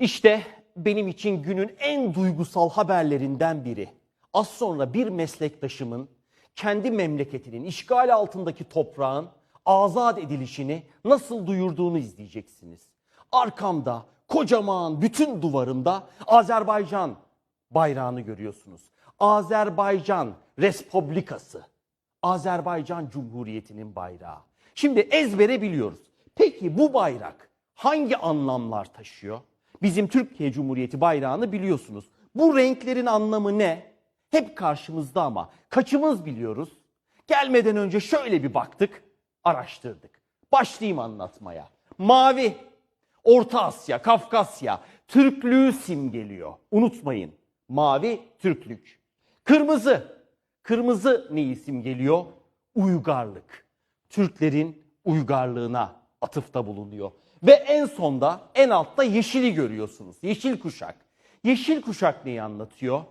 İşte benim için günün en duygusal haberlerinden biri. Az sonra bir meslektaşımın kendi memleketinin işgal altındaki toprağın azat edilişini nasıl duyurduğunu izleyeceksiniz. Arkamda kocaman bütün duvarımda Azerbaycan bayrağını görüyorsunuz. Azerbaycan Respublikası. Azerbaycan Cumhuriyeti'nin bayrağı. Şimdi ezbere biliyoruz. Peki bu bayrak hangi anlamlar taşıyor? Bizim Türkiye Cumhuriyeti bayrağını biliyorsunuz. Bu renklerin anlamı ne? Hep karşımızda ama kaçımız biliyoruz? Gelmeden önce şöyle bir baktık, araştırdık. Başlayayım anlatmaya. Mavi, Orta Asya, Kafkasya, Türklüğü simgeliyor. Unutmayın. Mavi Türklük. Kırmızı, Kırmızı neyi simgeliyor? Uygarlık. Türklerin uygarlığına atıfta bulunuyor. Ve en sonda en altta yeşili görüyorsunuz. Yeşil kuşak. Yeşil kuşak neyi anlatıyor?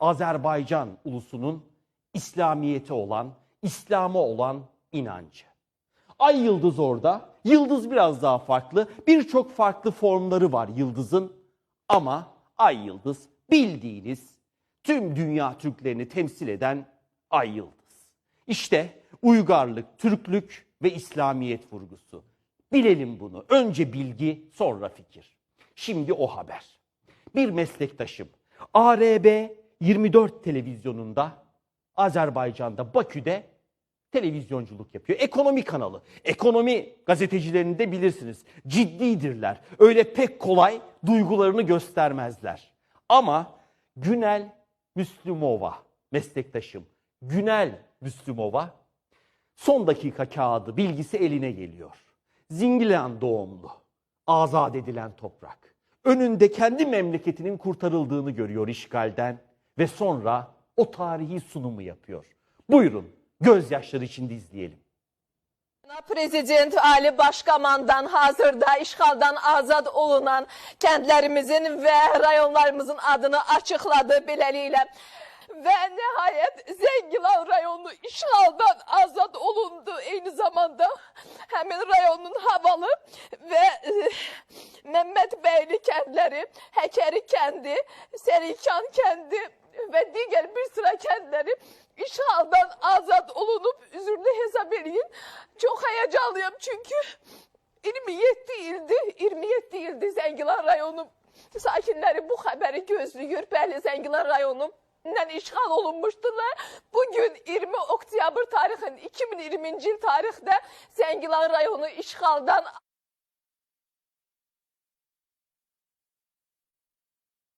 Azerbaycan ulusunun İslamiyete olan, İslam'a olan inancı. Ay yıldız orada. Yıldız biraz daha farklı. Birçok farklı formları var yıldızın. Ama ay yıldız bildiğiniz tüm dünya Türklerini temsil eden ay yıldız. İşte uygarlık, Türklük ve İslamiyet vurgusu. Bilelim bunu. Önce bilgi, sonra fikir. Şimdi o haber. Bir meslektaşım ARB 24 televizyonunda Azerbaycan'da Bakü'de televizyonculuk yapıyor. Ekonomi kanalı. Ekonomi gazetecilerini de bilirsiniz. Ciddidirler. Öyle pek kolay duygularını göstermezler. Ama Günel Müslümova meslektaşım. Günel Müslümova son dakika kağıdı bilgisi eline geliyor. Zingilan doğumlu. Azat edilen toprak. Önünde kendi memleketinin kurtarıldığını görüyor işgalden ve sonra o tarihi sunumu yapıyor. Buyurun gözyaşları içinde izleyelim. Prezident Ali Başkomandan hazırda işğaldan azad olunan kəndlərimizin və rayonlarımızın adını açıqladı beləliklə. Və nəhayət Zəngilan rayonu olundu. Eyni zamanda həmin rayonun havalı və e, Məmmədbəyli kəndləri, Həkəri kəndi, Sərikan kəndi və digər bir sıra kəndləri işğaldan azad olunub üzürlü hesab eləyin. Çox həyecanlıyam çünki 27 ildir, 27 ildir Zəngilan rayonu sakinləri bu xəbəri gözləyir. Bəli, Zəngilan rayonu dən işğal olunmuşdular. Bugün 20 oktyabr tarixin 2020-ci il tarixdə Zəngilan rayonu işğaldan